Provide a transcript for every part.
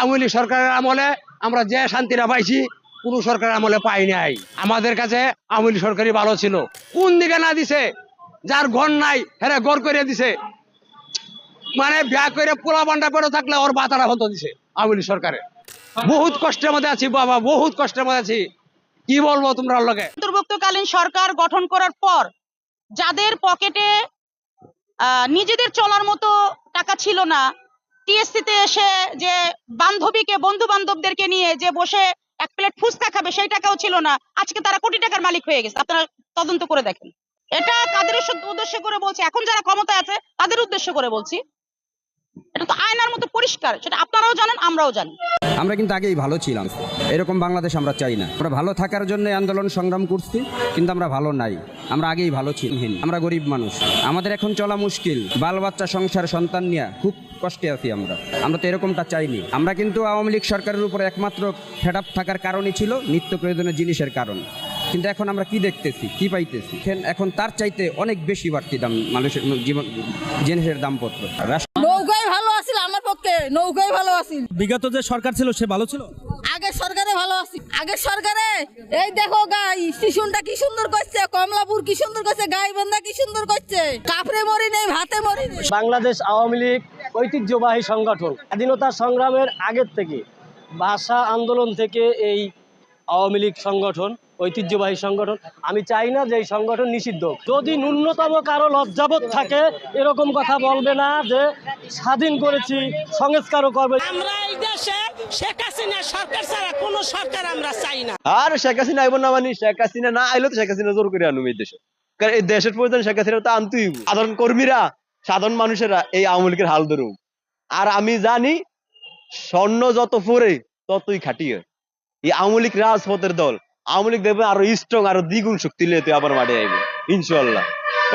আওয়ামী লীগ সরকারের আমলে আমরা যে শান্তিটা পাইছি, কোন সরকারের আমলে পাই নাই। আমাদের কাছে আওয়ামী লীগ সরকারই ভালো ছিল। কোন দিকে না দিছে, যার ঘর নাই হ্যাঁ ঘর করে দিছে। মানে বিয়া করে পোলা বান্ডা করে থাকলে ওর বাতারা হতো দিছে আওয়ামী লীগ সরকারে। বহুত কষ্টের মধ্যে আছি বাবা, বহুত কষ্টের মধ্যে আছি। কি বলব তোমরা লগে? অন্তর্ভুক্তকালীন সরকার গঠন করার পর যাদের পকেটে নিজেদের চলার মতো টাকা ছিল না টিএসসিতে এসে যে বান্ধবীকে বন্ধু বান্ধবদেরকে নিয়ে যে বসে এক প্লেট ফুচকা খাবে, সেই টাকাও ছিল না। আজকে তারা কোটি টাকার মালিক হয়ে গেছে। আপনারা তদন্ত করে দেখেন। এটা কাদের উদ্দেশ্য- করে বলছি। এখন যারা ক্ষমতায় আছে, তাদের উদ্দেশ্য করে বলছি। এটা তো আয়নার মতো পরিষ্কার, সেটা আপনারাও জানেন, আমরাও জানি। আমরা কিন্তু আগেই ভালো ছিলাম। এরকম বাংলাদেশ আমরা চাই না। আমরা ভালো থাকার জন্য আন্দোলন সংগ্রাম করছি, কিন্তু আমরা ভালো নাই। আমরা আগেই ভালো ছিলাম। আমরা গরিব মানুষ। আমাদের এখন চলা মুশকিল। বাল বাচ্চা সংসার, সন্তান নিয়ে খুব কষ্টে আছি আমরা। আমরা তো এরকমটা চাইনি। আমরা কিন্তু আওয়ামী লীগ সরকারের উপর একমাত্র ফেড থাকার কারণই ছিল নিত্য প্রয়োজনীয় জিনিসের কারণ। কিন্তু এখন আমরা কি দেখতেছি কি পাইতেছি? এখন- এখন তার চাইতে অনেক বেশি বাড়তি দাম মানুষের জীবন জিনিসের দামপত্র। নৌকায় ভালো আছিল আমার পক্ষে নৌকায় ভালো আছিল। বিগত যে সরকার ছিল সে ভালো ছিল? আগের সরকারে ভালো আছিল। আগের সরকারে এই দেখো গাই স্টেশনটা কি সুন্দর করছে কমলাপুর কি সুন্দর করছে গাইবান্ধা কি সুন্দর করছে কাপড়ে মরি নেই ভাতে মরি নেই। বাংলাদেশ আওয়ামী লীগ ঐতিহ্যবাহী সংগঠন। স্বাধীনতা সংগ্রামের আগের থেকে ভাষা আন্দোলন থেকে এই আওয়ামী লীগ সংগঠন ঐতিহ্যবাহী সংগঠন। আমি চাই না যে এই সংগঠন নিষিদ্ধ যদি ন্যূনতম কারও লজ্জাবোধ থাকে এরকম কথা বলবে না যে স্বাধীন করেছি সংস্কারও করবে। আমরা এই দেশে শেখ হাসিনা সরকার ছাড়া কোনো সরকার আমরা চাই না। আর শেখ হাসিনা আইব না মানে শেখ হাসিনা না আইলে তো শেখ হাসিনা জোর করে আনুম এই দেশে। কারণ এই দেশের প্রয়োজন শেখ হাসিনা তো আনতেই সাধারণ কর্মীরা সাধারণ মানুষেরা এই আওয়ামী লীগের হাল ধরুম আর আমি জানি স্বর্ণ যত পরে ততই খাটিয়ে এই আওয়ামী লীগ রাজপথের দল আওয়ামী লীগ দেখবে আরও স্ট্রং আরও দ্বিগুণ শক্তি লিয়ে আবার মাঠে আইবে ইনশাল্লাহ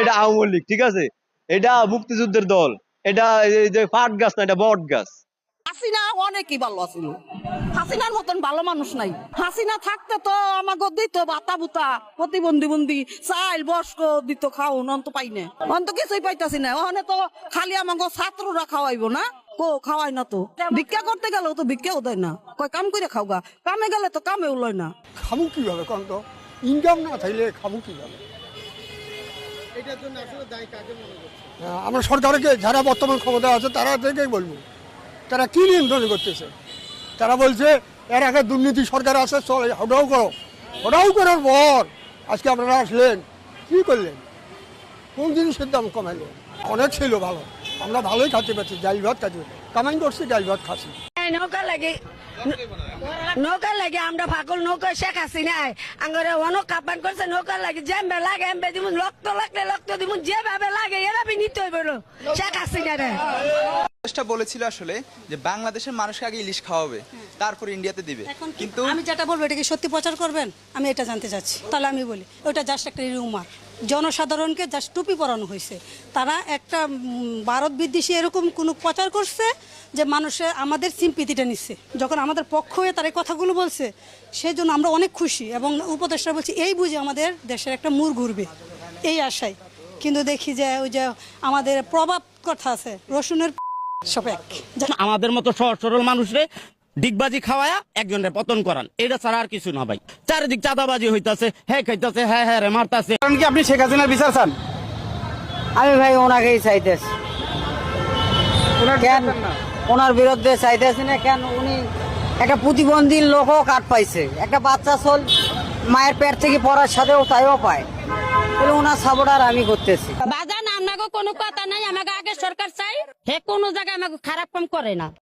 এটা আওয়ামী লীগ, ঠিক আছে? এটা মুক্তিযুদ্ধের দল, এটা এই যে পাট গাছ না, এটা বট গাছ। হাসিনা অনেকই ভালো আছিল। হাসিনার মতন ভালো মানুষ নাই। হাসিনা থাকতে তো আমাকে দিত বাতা বুতা প্রতিবন্ধী বন্দি চাইল বস্ক দিত খাওন, অন্ত পাই অন্ত কিছুই পাইতাছি না। ওখানে তো খালি আমাকে ছাত্ররা খাওয়াইবো না। কো খাওয়াই না তো। ভিক্ষা করতে গেলেও তো ভিক্ষাও দেয় না। কয় কাম করে খাওগা। কামে গেলে তো কামেও লয় না। খাব কীভাবে কারণ তো? ইনকাম না থাকলে খাব কীভাবে? হ্যাঁ, আমরা সরকারকে যারা বর্তমান ক্ষমতা আছে তারা থেকেই বলব। তারা কি নিয়ন্ত্রণ করতেছে? তারা বলছে এর আগে দুর্নীতি সরকার আছে চল ওটাও করো। ওটাও করার পর আজকে আপনারা আসলেন। কি করলেন? কোন জিনিসের দাম কমাইলেন? অনেক ছিল ভালো। আমরা ভালোই খাতে পারছি ডাল ভাত খাতে কামাই করছি ডাল ভাত খাচ্ছি। নৌকা লাগে নৌকা লাগে আমরা ফাকুল নৌকা শেখ হাসিনা। আঙ্গরে অনেক কাপান করছে নৌকা লাগে যেমবে লাগে এমবে দিমু রক্ত লাগলে রক্ত দিমু যেভাবে লাগে এরা বি নিতে হইব শেখ হাসিনা রে। চেষ্টা বলেছিল আসলে যে বাংলাদেশের মানুষকে আগে ইলিশ খাওয়াবে তারপর ইন্ডিয়াতে দিবে। কিন্তু আমি যেটা বলব এটা কি সত্যি প্রচার করবেন? আমি এটা জানতে চাচ্ছি। তাহলে আমি বলি ওটা জাস্ট একটা রিউমার জনসাধারণকে জাস্ট টুপি পরানো হয়েছে। তারা একটা ভারত বিদ্বেষী এরকম কোনো প্রচার করছে যে মানুষে আমাদের সিম্পিতিটা নিচ্ছে। যখন আমাদের পক্ষ হয়ে তারা কথাগুলো বলছে সেই জন্য আমরা অনেক খুশি এবং উপদেষ্টা বলছি, এই বুঝে আমাদের দেশের একটা মুর ঘুরবে। এই আশায়। কিন্তু দেখি যে ওই যে আমাদের প্রভাব কথা আছে, রসুনের সব এক। আমাদের মতো সহজ সরল মানুষরে ডিগবাজি খাওয়ায়া একজনের পতন করান। এটা ছাড়া আর কিছু না ভাই। চারিদিক চাঁদাবাজি হইতাছে হ্যাঁ খাইতাছে হ্যাঁ হ্যাঁ রে মারতাছে। কারণ কি আপনি শেখ হাসিনার বিচার চান? আমি ভাই ওনাকেই চাইতেছি। কেন? ওনার বিরুদ্ধে চাইতেছি না কেন? উনি একটা প্রতিবন্ধী লোকও কাট পাইছে। একটা বাচ্চা চল মায়ের পেট থেকে পড়ার সাথেও তাইও পায়। তাহলে ওনার সাপোর্টার আমি করতেছি। বাজান আপনাকে কোনো কথা নাই আমাকে আগে সরকার চাই। হে কোনো জায়গায় আমাকে খারাপ কাম করে না।